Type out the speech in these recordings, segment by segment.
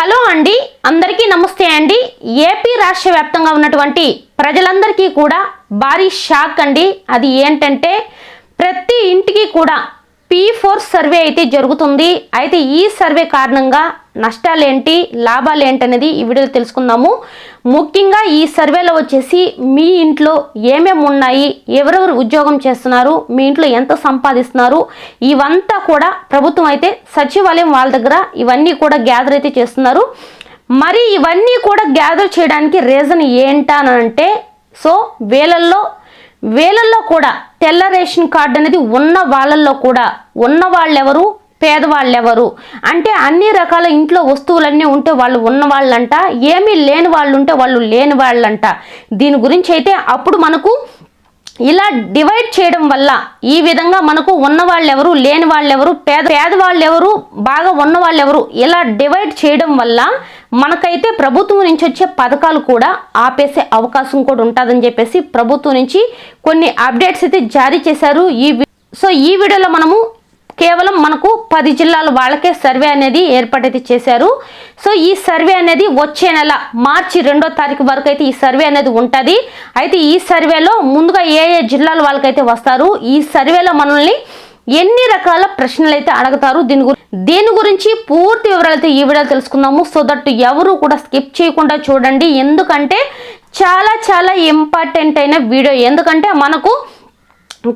Hello అండి అందరికీ నమస్తే అండి. ఏపీ రాష్ట్ర వ్యాప్తంగా ఉన్నటువంటి ప్రజలందరికీ కూడా భారీ షాక్ అండి. అది ఏంటంటే ప్రతి ఇంటికి కూడా పీ ఫోర్ సర్వే అయితే జరుగుతుంది. అయితే ఈ సర్వే కారణంగా నష్టాలేంటి లాభాలు ఏంటి అనేది ఈ వీడియోలో తెలుసుకుందాము. ముఖ్యంగా ఈ సర్వేలో వచ్చేసి మీ ఇంట్లో ఏమేమి ఉన్నాయి ఎవరెవరు ఉద్యోగం చేస్తున్నారు మీ ఇంట్లో ఎంత సంపాదిస్తున్నారు ఇవంతా కూడా ప్రభుత్వం అయితే సచివాలయం వాళ్ళ దగ్గర ఇవన్నీ కూడా గ్యాదర్ అయితే చేస్తున్నారు. మరి ఇవన్నీ కూడా గ్యాదర్ చేయడానికి రీజన్ ఏంటనంటే సో వేలల్లో వేలల్లో కూడా తెల్ల రేషన్ కార్డు అనేది ఉన్న వాళ్ళల్లో కూడా ఉన్న వాళ్ళెవరు? పేదవాళ్ళెవరు? అంటే అన్ని రకాల ఇంట్లో వస్తువులన్నీ ఉంటే వాళ్ళు ఉన్న వాళ్ళంట ఏమీ లేని వాళ్ళు ఉంటే వాళ్ళు లేని వాళ్ళంట. దీని గురించి అయితే అప్పుడు మనకు ఇలా డివైడ్ చేయడం వల్ల ఈ విధంగా మనకు ఉన్నవాళ్ళెవరు లేని వాళ్ళెవరు పేద పేదవాళ్ళు ఎవరు బాగా ఉన్న వాళ్ళెవరు ఇలా డివైడ్ చేయడం వల్ల మనకైతే ప్రభుత్వం నుంచి వచ్చే పథకాలు కూడా ఆపేసే అవకాశం కూడా ఉంటుందని చెప్పేసి ప్రభుత్వం నుంచి కొన్ని అప్డేట్స్ అయితే జారీ చేశారు. ఈ వి- సో ఈ వీడియోలో మనము కేవలం మనకు పది జిల్లాల వాళ్ళకే సర్వే అనేది ఏర్పాటైతే చేశారు. సో ఈ సర్వే అనేది వచ్చే నెల మార్చి రెండో తారీఖు వరకు అయితే ఈ సర్వే అనేది ఉంటుంది. అయితే ఈ సర్వేలో ముందుగా ఏ ఏ జిల్లాల వాళ్ళకైతే వస్తారు ఈ సర్వేలో మనల్ని ఎన్ని రకాల ప్రశ్నలు అయితే అడుగుతారు దీని గురించి దీని గురించి పూర్తి వివరాలు అయితే ఈ వీడియో తెలుసుకుందాము. సో దట్ ఎవరు కూడా స్కిప్ చేయకుండా చూడండి. ఎందుకంటే చాలా చాలా ఇంపార్టెంట్ అయిన వీడియో. ఎందుకంటే మనకు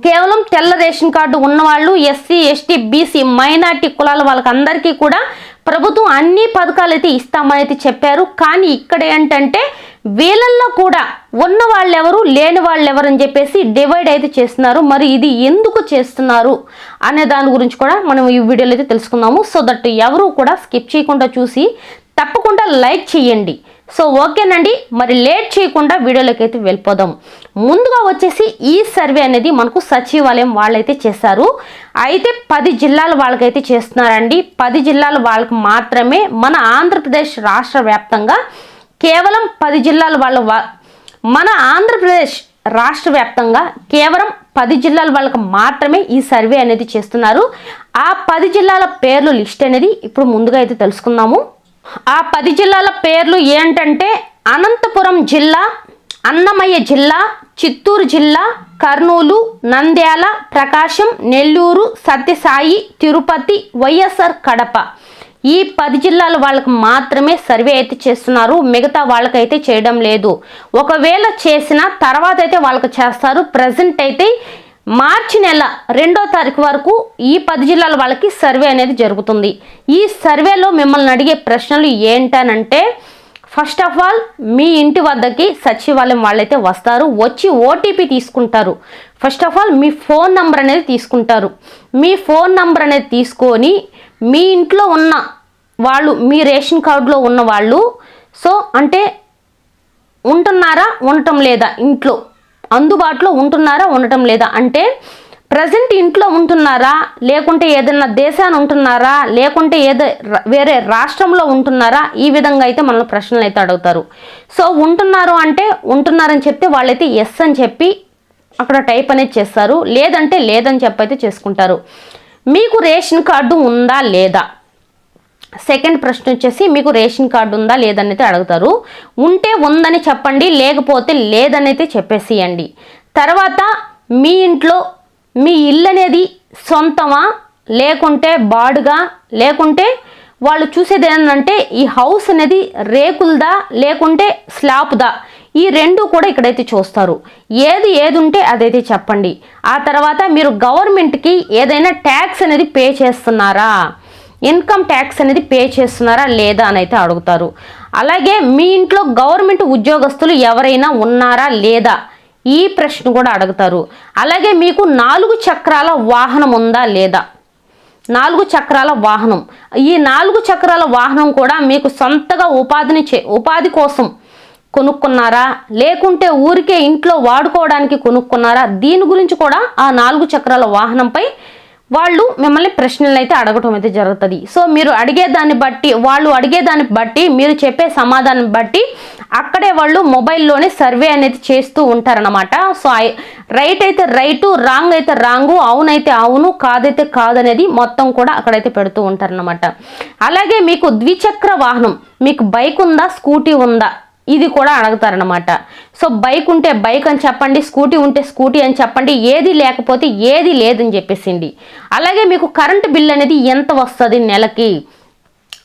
కేవలం తెల్ల రేషన్ కార్డు ఉన్నవాళ్ళు ఎస్సీ ఎస్టీ బీసీ మైనార్టీ కులాల వాళ్ళకి అందరికీ కూడా ప్రభుత్వం అన్ని పథకాలు అయితే ఇస్తామని అయితే చెప్పారు. కానీ ఇక్కడ ఏంటంటే వీళ్ళల్లో కూడా ఉన్న వాళ్ళెవరు లేని వాళ్ళెవరు అని చెప్పేసి డివైడ్ అయితే చేస్తున్నారు. మరి ఇది ఎందుకు చేస్తున్నారు అనే దాని గురించి కూడా మనం ఈ వీడియోలో అయితే తెలుసుకుందాము. సో దట్ ఎవరు కూడా స్కిప్ చేయకుండా చూసి తప్పకుండా లైక్ చేయండి. సో ఓకేనండి. మరి లేట్ చేయకుండా వీడియోలోకి అయితే వెళ్ళిపోదాం. ముందుగా వచ్చేసి ఈ సర్వే అనేది మనకు సచివాలయం వాళ్ళైతే చేశారు. అయితే పది జిల్లాల వాళ్ళకైతే చేస్తున్నారండి. పది జిల్లాల వాళ్ళకి మాత్రమే మన ఆంధ్రప్రదేశ్ రాష్ట్ర వ్యాప్తంగా కేవలం పది జిల్లాల వాళ్ళ మన ఆంధ్రప్రదేశ్ రాష్ట్ర వ్యాప్తంగా కేవలం పది జిల్లాల వాళ్ళకి మాత్రమే ఈ సర్వే అనేది చేస్తున్నారు. ఆ పది జిల్లాల పేర్లు లిస్ట్ అనేది ఇప్పుడు ముందుగా అయితే తెలుసుకుందాము. ఆ పది జిల్లాల పేర్లు ఏంటంటే అనంతపురం జిల్లా అన్నమయ్య జిల్లా చిత్తూరు జిల్లా కర్నూలు నంద్యాల ప్రకాశం నెల్లూరు సత్యసాయి తిరుపతి వైఎస్ఆర్ కడప. ఈ పది జిల్లాల వాళ్ళకి మాత్రమే సర్వే అయితే చేస్తున్నారు. మిగతా వాళ్ళకైతే చేయడం లేదు. ఒకవేళ చేసిన తర్వాత అయితే వాళ్ళకి చేస్తారు. ప్రజెంట్ అయితే మార్చి నెల రెండో తారీఖు వరకు ఈ పది జిల్లాల వాళ్ళకి సర్వే అనేది జరుగుతుంది. ఈ సర్వేలో మిమ్మల్ని అడిగే ప్రశ్నలు ఏంటనంటే ఫస్ట్ ఆఫ్ ఆల్ మీ ఇంటి వద్దకి సచివాలయం వాళ్ళైతే వస్తారు. వచ్చి ఓటీపీ తీసుకుంటారు. ఫస్ట్ ఆఫ్ ఆల్ మీ ఫోన్ నంబర్ అనేది తీసుకుంటారు. మీ ఫోన్ నంబర్ అనేది తీసుకొని మీ ఇంట్లో ఉన్న వాళ్ళు మీ రేషన్ కార్డులో ఉన్న వాళ్ళు సో అంటే ఉంటున్నారా ఉండటం లేదా? ఇంట్లో అందుబాటులో ఉంటున్నారా ఉండటం లేదా? అంటే ప్రజెంట్ ఇంట్లో ఉంటున్నారా లేకుంటే ఏదైనా దేశాన్ని ఉంటున్నారా లేకుంటే ఏదో వేరే రాష్ట్రంలో ఉంటున్నారా? ఈ విధంగా అయితే మనల్ని ప్రశ్నలు అయితే అడుగుతారు. సో ఉంటున్నారు అంటే ఉంటున్నారని చెప్తే వాళ్ళైతే ఎస్ అని చెప్పి అక్కడ టైప్ అనేది చేస్తారు. లేదంటే లేదని చెప్పి అయితే చేసుకుంటారు. మీకు రేషన్ కార్డు ఉందా లేదా? సెకండ్ ప్రశ్న వచ్చేసి మీకు రేషన్ కార్డు ఉందా లేదనైతే అడుగుతారు. ఉంటే ఉందని చెప్పండి లేకపోతే లేదనైతే అయితే చెప్పేసియండి. తర్వాత మీ ఇంట్లో మీ ఇల్లు అనేది సొంతమా లేకుంటే బాడుగా లేకుంటే వాళ్ళు చూసేది ఏంటంటే ఈ హౌస్ అనేది రేకులదా లేకుంటే స్లాబ్దా? ఈ రెండు కూడా ఇక్కడైతే చూస్తారు. ఏది ఏది ఉంటే అదైతే చెప్పండి. ఆ తర్వాత మీరు గవర్నమెంట్కి ఏదైనా ట్యాక్స్ అనేది పే చేస్తున్నారా? ఇన్కమ్ ట్యాక్స్ అనేది పే చేస్తున్నారా లేదా అని అయితే అడుగుతారు. అలాగే మీ ఇంట్లో గవర్నమెంట్ ఉద్యోగస్తులు ఎవరైనా ఉన్నారా లేదా? ఈ ప్రశ్న కూడా అడుగుతారు. అలాగే మీకు నాలుగు చక్రాల వాహనం ఉందా లేదా? నాలుగు చక్రాల వాహనం. ఈ నాలుగు చక్రాల వాహనం కూడా మీకు సొంతగా ఉపాధిని చే ఉపాధి కోసం కొనుక్కున్నారా? లేకుంటే ఊరికే ఇంట్లో వాడుకోవడానికి కొనుక్కున్నారా? దీని గురించి కూడా ఆ నాలుగు చక్రాల వాహనంపై వాళ్ళు మిమ్మల్ని ప్రశ్నలు అయితే అడగటం అయితే జరుగుతుంది. సో మీరు అడిగే దాన్ని బట్టి వాళ్ళు అడిగే దాన్ని బట్టి మీరు చెప్పే సమాధానం బట్టి అక్కడే వాళ్ళు మొబైల్లోనే సర్వే అనేది చేస్తూ ఉంటారనమాట సో రైట్ అయితే రైటు రాంగ్ అయితే రాంగు అవునైతే అవును కాదైతే కాదనేది మొత్తం కూడా అక్కడైతే పెడుతూ ఉంటారనమాట అలాగే మీకు ద్విచక్ర వాహనం మీకు బైక్ ఉందా స్కూటీ ఉందా ఇది కూడా అడుగుతారనమాట సో బైక్ ఉంటే బైక్ అని చెప్పండి స్కూటీ ఉంటే స్కూటీ అని చెప్పండి ఏది లేకపోతే ఏది లేదని చెప్పేసింది. అలాగే మీకు కరెంటు బిల్ అనేది ఎంత వస్తుంది నెలకి?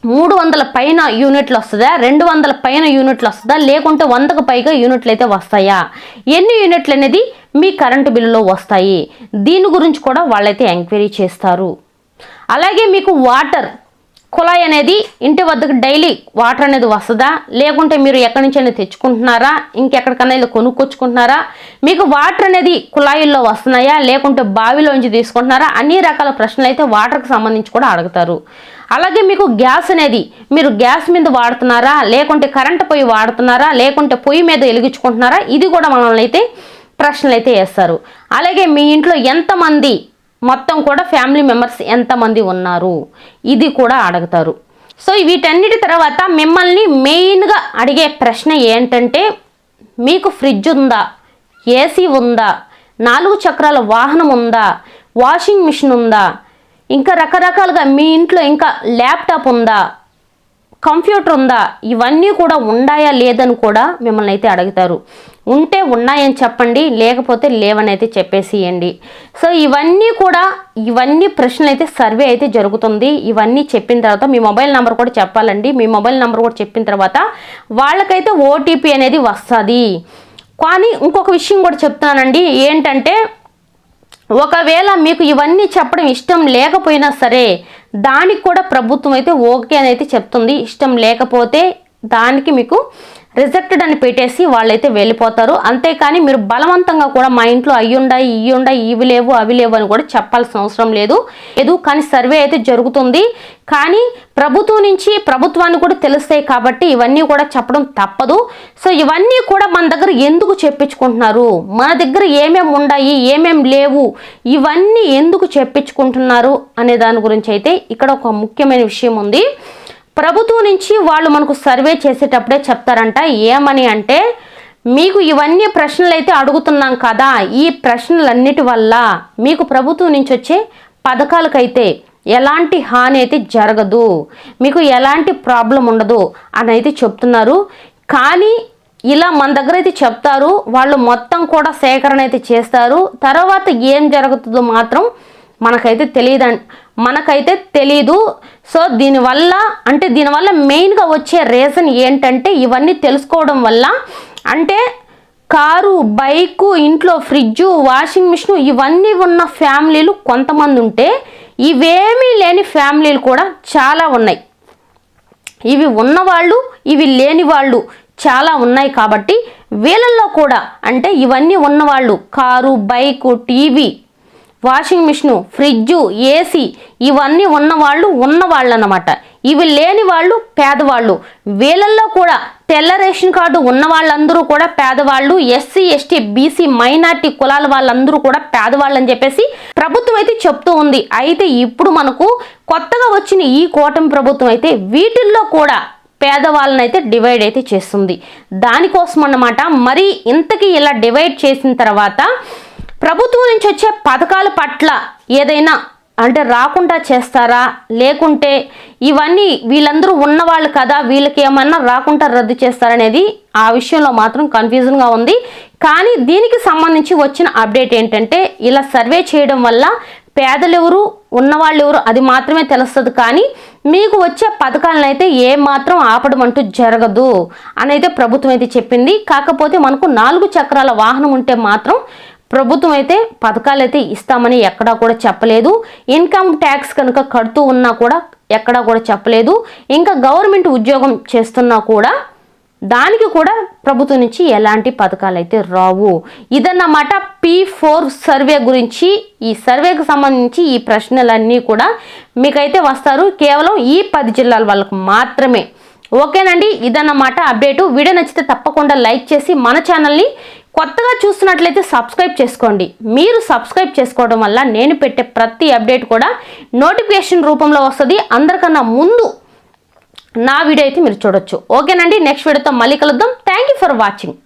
మూడు వందల పైన యూనిట్లు వస్తుందా? రెండు వందల పైన యూనిట్లు వస్తుందా? లేకుంటే వందకు పైగా యూనిట్లు అయితే వస్తాయా? ఎన్ని యూనిట్లు అనేది మీ కరెంటు బిల్లులో వస్తాయి? దీని గురించి కూడా వాళ్ళైతే ఎంక్వైరీ చేస్తారు. అలాగే మీకు వాటర్ కుళాయి అనేది ఇంటి వద్దకు డైలీ వాటర్ అనేది వస్తుందా? లేకుంటే మీరు ఎక్కడి నుంచైనా తెచ్చుకుంటున్నారా? ఇంకెక్కడికన్నా ఇలా కొనుక్కొచ్చుకుంటున్నారా? మీకు వాటర్ అనేది కుళాయిల్లో వస్తున్నాయా? లేకుంటే బావిలోంచి తీసుకుంటున్నారా? అన్ని రకాల ప్రశ్నలు అయితే వాటర్కి సంబంధించి కూడా అడుగుతారు. అలాగే మీకు గ్యాస్ అనేది మీరు గ్యాస్ మీద వాడుతున్నారా? లేకుంటే కరెంటు పొయ్యి వాడుతున్నారా? లేకుంటే పొయ్యి మీద వెలిగించుకుంటున్నారా? ఇది కూడా మనల్ని అయితే ప్రశ్నలు అయితే వేస్తారు. అలాగే మీ ఇంట్లో ఎంతమంది మొత్తం కూడా ఫ్యామిలీ మెంబర్స్ ఎంతమంది ఉన్నారు? ఇది కూడా అడుగుతారు. సో వీటన్నిటి తర్వాత మిమ్మల్ని మెయిన్గా అడిగే ప్రశ్న ఏంటంటే మీకు ఫ్రిడ్జ్ ఉందా? ఏసీ ఉందా? నాలుగు చక్రాల వాహనం ఉందా? వాషింగ్ మిషన్ ఉందా? ఇంకా రకరకాలుగా మీ ఇంట్లో ఇంకా ల్యాప్టాప్ ఉందా? కంప్యూటర్ ఉందా? ఇవన్నీ కూడా ఉండాయా లేదని కూడా మిమ్మల్ని అయితే అడుగుతారు. ఉంటే ఉన్నాయని చెప్పండి లేకపోతే లేవని అయితే చెప్పేసియండి. సో ఇవన్నీ కూడా ఇవన్నీ ప్రశ్నలు అయితే సర్వే అయితే జరుగుతుంది. ఇవన్నీ చెప్పిన తర్వాత మీ మొబైల్ నెంబర్ కూడా చెప్పాలండి. మీ మొబైల్ నెంబర్ కూడా చెప్పిన తర్వాత వాళ్ళకైతే ఓటీపీ అనేది వస్తుంది. కానీ ఇంకొక విషయం కూడా చెప్తానండి ఏంటంటే ఒకవేళ మీకు ఇవన్నీ చెప్పడం ఇష్టం లేకపోయినా సరే దానికి కూడా ప్రభుత్వం అయితే ఓకే అని అయితే చెప్తుంది. ఇష్టం లేకపోతే దానికి మీకు రిజెక్టెడ్ అని పెట్టేసి వాళ్ళైతే వెళ్ళిపోతారు. అంతేకాని మీరు బలవంతంగా కూడా మా ఇంట్లో అయ్యుండాయి ఇవి ఉండాయి ఇవి లేవు అవి లేవు అని కూడా చెప్పాల్సిన అవసరం లేదు. లేదు కానీ సర్వే అయితే జరుగుతుంది. కానీ ప్రభుత్వం నుంచి ప్రభుత్వాన్ని కూడా తెలుస్తాయి కాబట్టి ఇవన్నీ కూడా చెప్పడం తప్పదు. సో ఇవన్నీ కూడా మన దగ్గర ఎందుకు చెప్పించుకుంటున్నారు? మన దగ్గర ఏమేమి ఉన్నాయి ఏమేమి లేవు ఇవన్నీ ఎందుకు చెప్పించుకుంటున్నారు అనే దాని గురించి అయితే ఇక్కడ ఒక ముఖ్యమైన విషయం ఉంది. ప్రభుత్వం నుంచి వాళ్ళు మనకు సర్వే చేసేటప్పుడే చెప్తారంట ఏమని అంటే మీకు ఇవన్నీ ప్రశ్నలు అయితే అడుగుతున్నాం కదా ఈ ప్రశ్నలన్నిటి వల్ల మీకు ప్రభుత్వం నుంచి వచ్చే పథకాలకైతే ఎలాంటి హాని అయితే జరగదు మీకు ఎలాంటి ప్రాబ్లం ఉండదు అని అయితే చెప్తున్నారు. కానీ ఇలా మన దగ్గర అయితే చెప్తారు వాళ్ళు మొత్తం కూడా సేకరణ అయితే చేస్తారు. తర్వాత ఏం జరుగుతుందో మాత్రం మనకైతే తెలియదు మనకైతే తెలీదు. సో దీనివల్ల అంటే దీనివల్ల మెయిన్గా వచ్చే రీజన్ ఏంటంటే ఇవన్నీ తెలుసుకోవడం వల్ల అంటే కారు బైకు ఇంట్లో ఫ్రిడ్జు వాషింగ్ మిషన్ ఇవన్నీ ఉన్న ఫ్యామిలీలు కొంతమంది ఉంటే ఇవేమీ లేని ఫ్యామిలీలు కూడా చాలా ఉన్నాయి. ఇవి ఉన్నవాళ్ళు ఇవి లేని వాళ్ళు చాలా ఉన్నాయి కాబట్టి వీళ్ళల్లో కూడా అంటే ఇవన్నీ ఉన్నవాళ్ళు car bike TV washing machine fridge AC ఇవన్నీ ఉన్నవాళ్ళు ఉన్నవాళ్ళు అన్నమాట ఇవి లేని వాళ్ళు పేదవాళ్ళు. వీళ్ళల్లో కూడా తెల్ల రేషన్ కార్డు ఉన్న వాళ్ళందరూ కూడా పేదవాళ్ళు. ఎస్సీ ఎస్టీ బీసీ మైనార్టీ కులాల వాళ్ళందరూ కూడా పేదవాళ్ళు అని చెప్పేసి ప్రభుత్వం అయితే చెప్తూ ఉంది. అయితే ఇప్పుడు మనకు కొత్తగా వచ్చిన ఈ కూటమి ప్రభుత్వం అయితే వీటిల్లో కూడా పేదవాళ్ళని అయితే డివైడ్ అయితే చేస్తుంది. దానికోసం అన్నమాట మరి ఇంతకీ ఇలా డివైడ్ చేసిన తర్వాత ప్రభుత్వం నుంచి వచ్చే పథకాల పట్ల ఏదైనా అంటే రాకుండా చేస్తారా? లేకుంటే ఇవన్నీ వీళ్ళందరూ ఉన్నవాళ్ళు కదా వీళ్ళకి ఏమన్నా రాకుండా రద్దు చేస్తారనేది ఆ విషయంలో మాత్రం కన్ఫ్యూజన్గా ఉంది. కానీ దీనికి సంబంధించి వచ్చిన అప్డేట్ ఏంటంటే ఇలా సర్వే చేయడం వల్ల పేదలు ఎవరు ఉన్నవాళ్ళు ఎవరు అది మాత్రమే తెలుస్తుంది. కానీ మీకు వచ్చే పథకాలను అయితే ఏ మాత్రం ఆపడం అంటూ జరగదు. అని అయితే ప్రభుత్వం అయితే చెప్పింది. కాకపోతే మనకు నాలుగు చక్రాల వాహనం ఉంటే మాత్రం ప్రభుత్వం అయితే పథకాలు అయితే ఇస్తామని ఎక్కడా కూడా చెప్పలేదు. ఇన్కమ్ ట్యాక్స్ కనుక కడుతూ ఉన్నా కూడా ఎక్కడా కూడా చెప్పలేదు. ఇంకా గవర్నమెంట్ ఉద్యోగం చేస్తున్నా కూడా దానికి కూడా ప్రభుత్వం నుంచి ఎలాంటి పథకాలు అయితే రావు. ఇదన్నమాట పీ ఫోర్ సర్వే గురించి. ఈ సర్వేకి సంబంధించి ఈ ప్రశ్నలన్నీ కూడా మీకైతే వస్తారు. కేవలం ఈ పది జిల్లాల వాళ్ళకు మాత్రమే. ఓకేనండి? ఇదన్నమాట అప్డేటు. వీడియో నచ్చితే తప్పకుండా లైక్ చేసి మన ఛానల్ని కొత్తగా చూస్తున్నట్లయితే సబ్స్క్రైబ్ చేసుకోండి. మీరు సబ్స్క్రైబ్ చేసుకోవడం వల్ల నేను పెట్టే ప్రతి అప్డేట్ కూడా నోటిఫికేషన్ రూపంలో వస్తుంది. అందరికన్నా ముందు నా వీడియో అయితే మీరు చూడొచ్చు. ఓకేనండి నెక్స్ట్ వీడియోతో మళ్ళీ కలుద్దాం. Thank you for watching